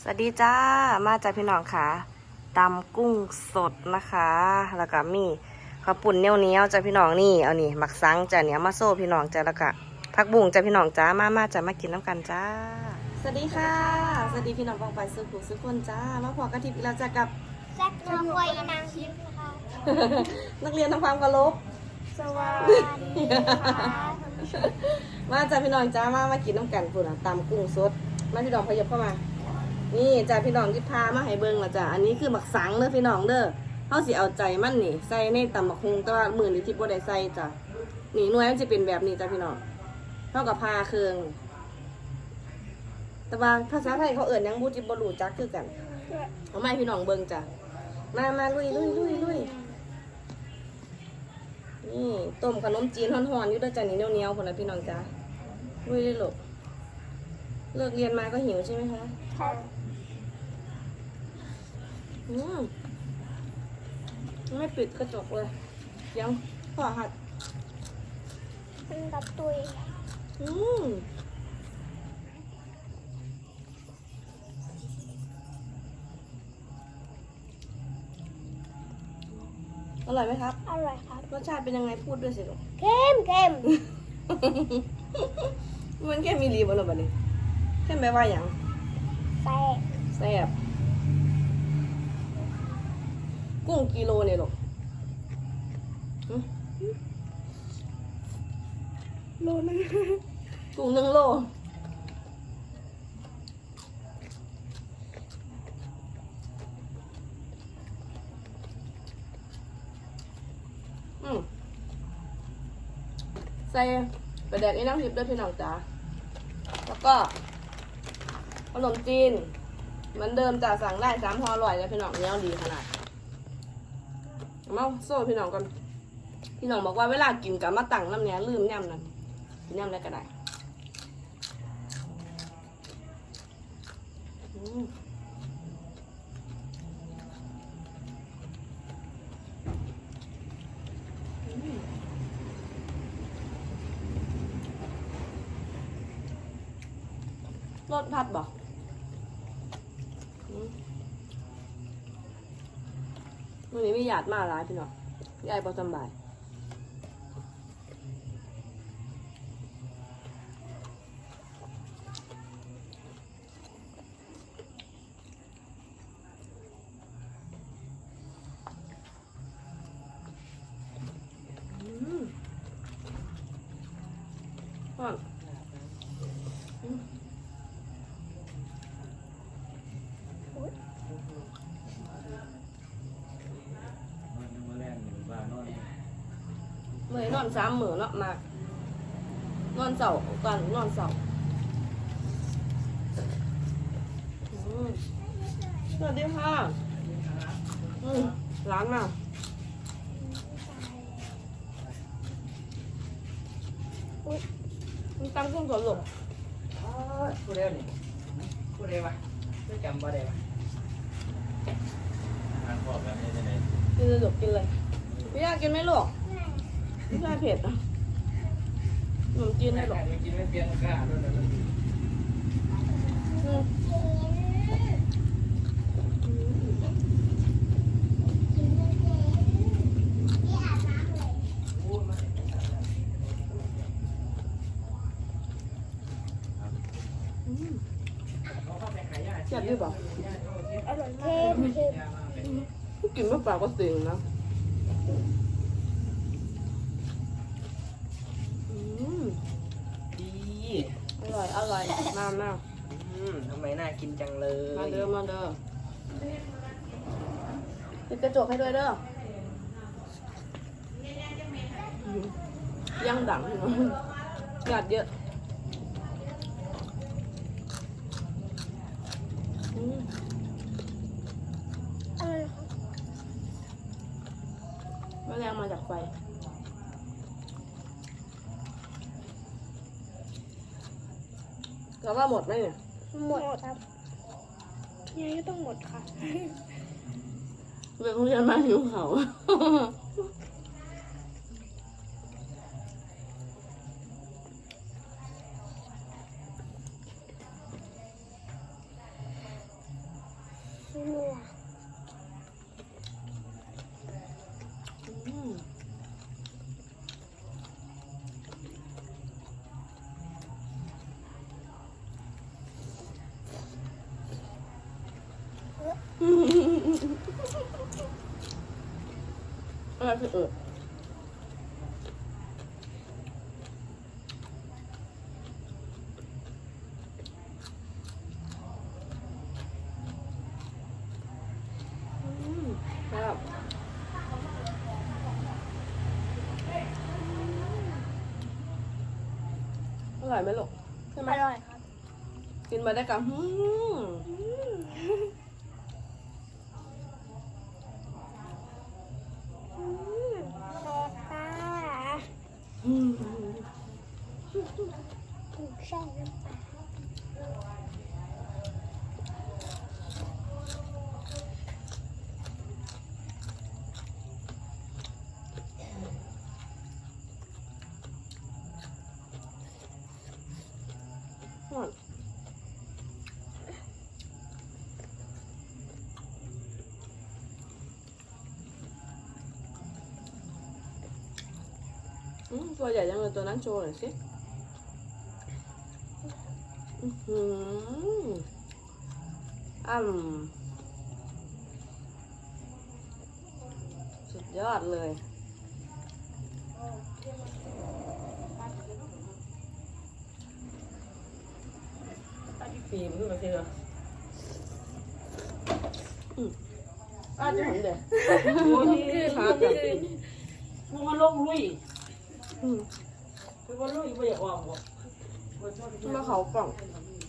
สวัสดีจ้า มาจากพี่น้องค่ะตำกุ้งสดนะคะ แล้วก็มีข้าวปุ่นเนี้ยวเนี้ยวๆจ้าพี่น้องนี่ เอานี่หมักซังจ้าเนี่ยมาโซ่พี่น้องจ้าแล้วก็ผักบุ้งจ้าพี่น้องจ้า มามาจ้ามากินน้ำกันจ้า สวัสดีค่ะ สวัสดีพี่น้องฟองไปสุขุสุขคนจ้า มาพอกระทิบอีกแล้วจ้ากับแซ่บนัวควยนางทิพย์นะคะนักเรียนทำความเคารพสวัสดีค่ะมาจ้าพี่น้องจ้า มามากินน้ำกันพุ่นอะตำกุ้งสด มาพี่น้องพยับเข้ามา นี่จ้าพี่น้องที่พามาให้เบิ่งละจ้าอันนี้คือหมักสังเด้อพี่น้องเด้อเขาสิเอาใจมันนี่ ใส่ในตำบักฮงแต่ว่ามือนี้ที่บ่ได้ใส่จ้ะนี่หน่วยมันจะเป็นแบบนี้จ้าพี่น้องเท่ากับพาเครืองแต่ว่าภาษาไทยเขาเอิ่นยังบูจิบรูจักคือกันเอามาให้พี่น้องเบิ่งจ้ะมามาลุยลุยลุยลุยนี่ต้มขนมจีนฮ้อนๆอยู่ด้วยจ้ะนี่เหนียวๆพุ่นน่ะพี่น้องจ้าลุยเลยลูกเลิกเรียนมาก็หิวใช่ไหมคะค่ อืมไม่ปิดกระจกเลยยังขอหัดเป็นกับตุยอืมอร่อยไหมครับ อร่อยครับ รสชาติเป็นยังไงพูดด้วยสิลูกเค็มเค็มมันแค่มีรีบอลแบบนี้แค่แปลว่าอย่างแซ่บแซ่บ กุ้งกิโลเนี่ยลูกหึโลนึงกุ้งหนึ่งโลอืมใส่กระเด็ดนี่น้ำทิพย์ด้วยพี่น้องจ๋าแล้วก็ขนมจีนเหมือนเดิมจ้ะสั่งได้สามห่ออร่อยเลยพี่น้องเนี้ยดีขนาด เอามาโซ่พี่น้องกันพี่น้องบอกว่าเวลากินกับมาตั้งน้ำเนี้ยลืมย่ำนั่นกินย่ำได้ก็ได้รสพัดบ่อืม วันนี้ไม่หยาดมากร้ายพี่น้องยายพอสบาย อืมอ่อนอืม มันมาแล่นอยู่บ้านนอน เมื่อยนอนสามมื้อเนาะมากนอนเสาร์ก่อนนอนเสาร์อืมสวัสดีค่ะอืมร้านมาอุ้ยมันตั้งเครื่องสดหลบผู้เดียวนี่ผู้เดียววะไม่จำบ่ได้วะทานพอกแบบนี้จะไหนกินเลยลูกกินเลยพี่ยากินไหมลูก พี่ยาเผ็ดอะขนมจีนให้ลูกกินไม่เปลี่ยนกล้าด้วยนะอืมอืมแซ่บด้วยเปล่าอร่อยเค็มเค็มกินไม่เปล่าก็เสียงนะอืม ดี อร่อยอร่อยมามา อืมทำไมน่ากินจังเลย มา เด้อปิดกระจกให้ด้วยเด้ออืมยังดังอยู่หยาดเยอะมอร่อยครับแมลงมาจากไฟแล้วว่าหมดไหมเนี่ย หมดครับ ยังไม่ต้องหมดค่ะเรื่องเรียนมาหิวเขา อะไรคือเอออืมครับอร่อยไหมลูกใช่ไหมอร่อยครับกินมาได้กับอืม อืมแซ่บค่ะ อืม ถูกใช่น้ำปลา หวานอืม ตัวใหญ่ยังเลยตัวนั้นโชว์หน่อยสิอื้อหืออ่ำสุดยอดเลยปีมันขึ้นมาเสียอ้าวจะเห็นเด็โอ้ยขาจับมึงมาลงลุย อืมมึงมาลุยไม่อยากออกหรอกมาเขากล่อง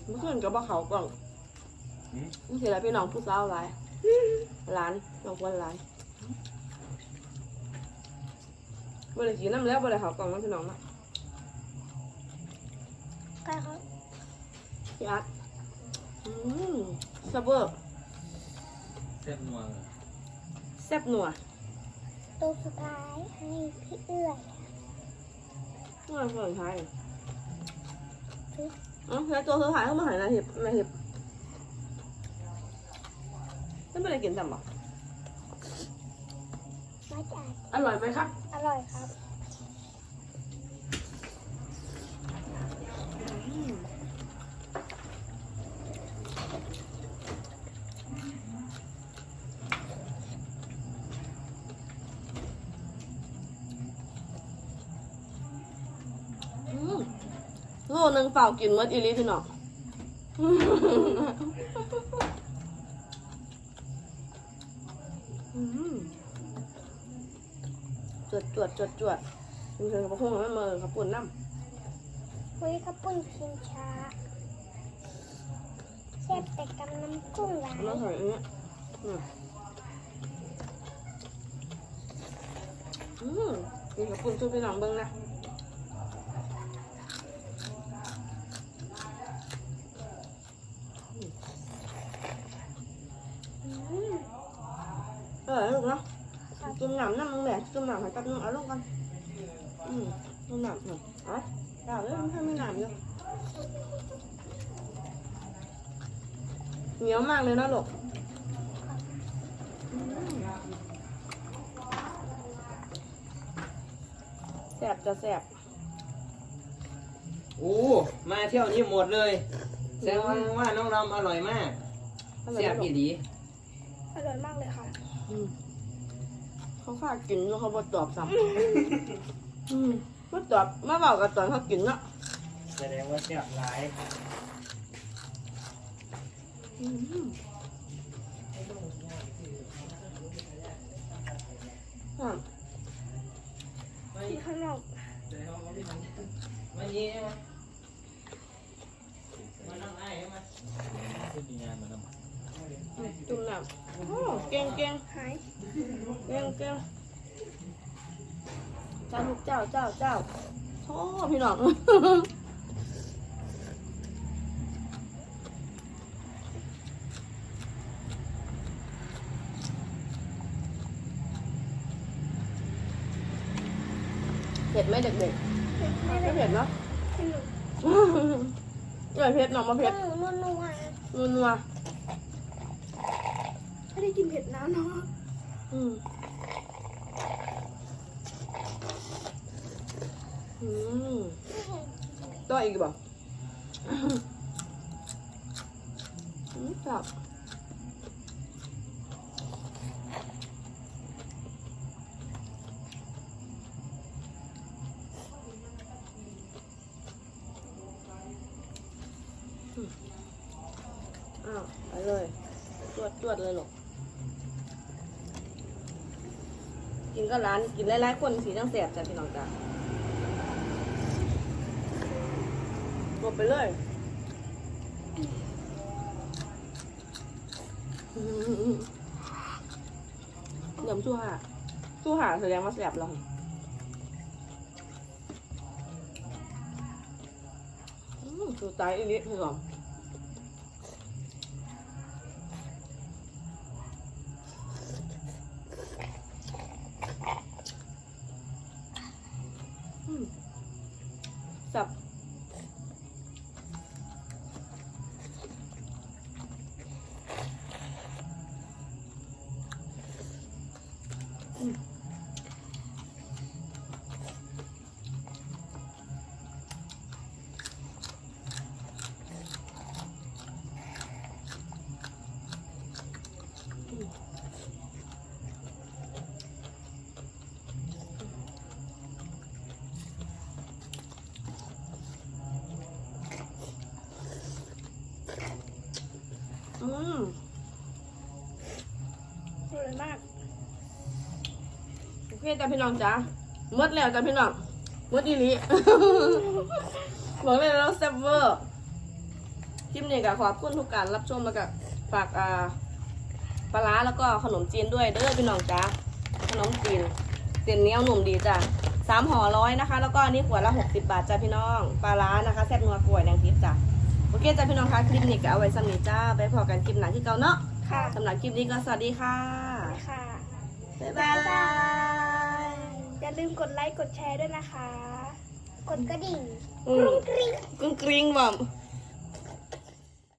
เมื่อคืนก็มาเขากล่องนี่คืออะไรพี่น้องผู้สาวหลายร้านน้องคนร้านบ่ได้กินน้ำแล้วบ่ได้เขากล่องน้ำพี่น้องนะก็เขาพี่อาร์ตอืมซับเบอร์เส้นนัวแซ่บนัวตัวสุดท้ายให้พี่เอื้อย นัวคนไทยอ๋อแล้วตัวเธอถ่ายเข้ามาหายนาทิพนาทิพไม่เป็นไรกินจำบ่มาจากอร่อยไหมครับ อร่อยครับ อืม โลนึงเปล่ากินเมื่ออีลีพี่น้องอืมจวดจวดจวดจวดมีเธอกับพวกมันเมื่อกับปุ่นน้ำวันนี้ข้าวปุ้นชิงช้าแซ่บแต่กำน้ำกุ้งหลายแล้วใส่อันเนี้ยอืมอืมมีกับปุ่นช่วยพี่น้องเบิ้งนะ อืม เออลูกเนาะ จุ่มน้ำน้ำมึงแหละจุ่มน้ำให้แป๊บนึงเอาลงกันอืมจุ่มน้ำหน่อยเอาเอาเลยมันทำไม่น้ำเยอะเหนียวมากเลยนะลูกอืมแสบจะแสบโอ้มาเที่ยวนี้หมดเลยแสดงว่าว่าน้องรำอร่อยมากอร่อยเสียบไหมอีลูกดีอร่อยมากเลยค่ะ อืม เขาฝากกินแล้วเขาบอตอบซ้ำอืมมาตอบมาบอกกับตอนเขากินเนาะแสดงว่าเสียบหลายอืมอะที่ข้างนอกมาเยี่ยมมานั่งไอ้มาขึ้นงานมาน้ำ จุ่มน้ำโอ้เก่งเก่งหายเก่งเก่งเจ้าลูกเจ้าเจ้าเจ้าโอ้พี่น้องเผ็ดไหมเด็กไม่ๆได้ไม่เผ็ดเนาะให้หนูอย่าเผ็ดน้องมาเผ็ดหนูนัวนัวนัวนัว ไม่ได้กินเผ็ดนะเนาะอืมอืมต่ออีกบ่อืมครับอืมอ้าวไปเลยจวดจวดเลยหรอ กินก็ร้านกินหลายๆคนสีจังแสบจ้ะพี่น้องจ้ะหมดไปเลยเดี๋ยวสู้หาสู้หาแสดงว่าแสบเราอืมสู้ตายอีนิดพี่น้อง อืม อร่อยมาก โอเคจ้ะพี่น้องจ้ะหมดแล้วจ้ะพี่น้องหมดอีหลีบอกเลยแล้วแซ่บเวอร์คลิปนี้ก็ขอบคุณทุกการรับชมแล้วก็ฝากอ่าปลาร้าแล้วก็ขนมจีนด้วยเด้อพี่น้องจ้ะขนมจีนเส้นเหนียวหนุ่มดีจ้ะสามห่อร้อยนะคะ แล้วก็อันนี้ขวดละหกสิบบาทจ้ะพี่น้องปลาร้านะคะแซ่บนัวกล้วยแดงทิพย์จ้ะโอเคจ้ะพี่น้องคะคลิปนี้ก็เอาไว้สำนีจ้าไปพอกันคลิปหนังที่เก่าเนาะค่ะสำหรับคลิปนี้ก็สวัสดีค่ะค่ะบ๊ายบายอย่า ลืมกดไลค์กดแชร์ด้วยนะคะ กดกระดิ่งอืกรุมงกริ๊งกรุ้งกริ้งบ่ม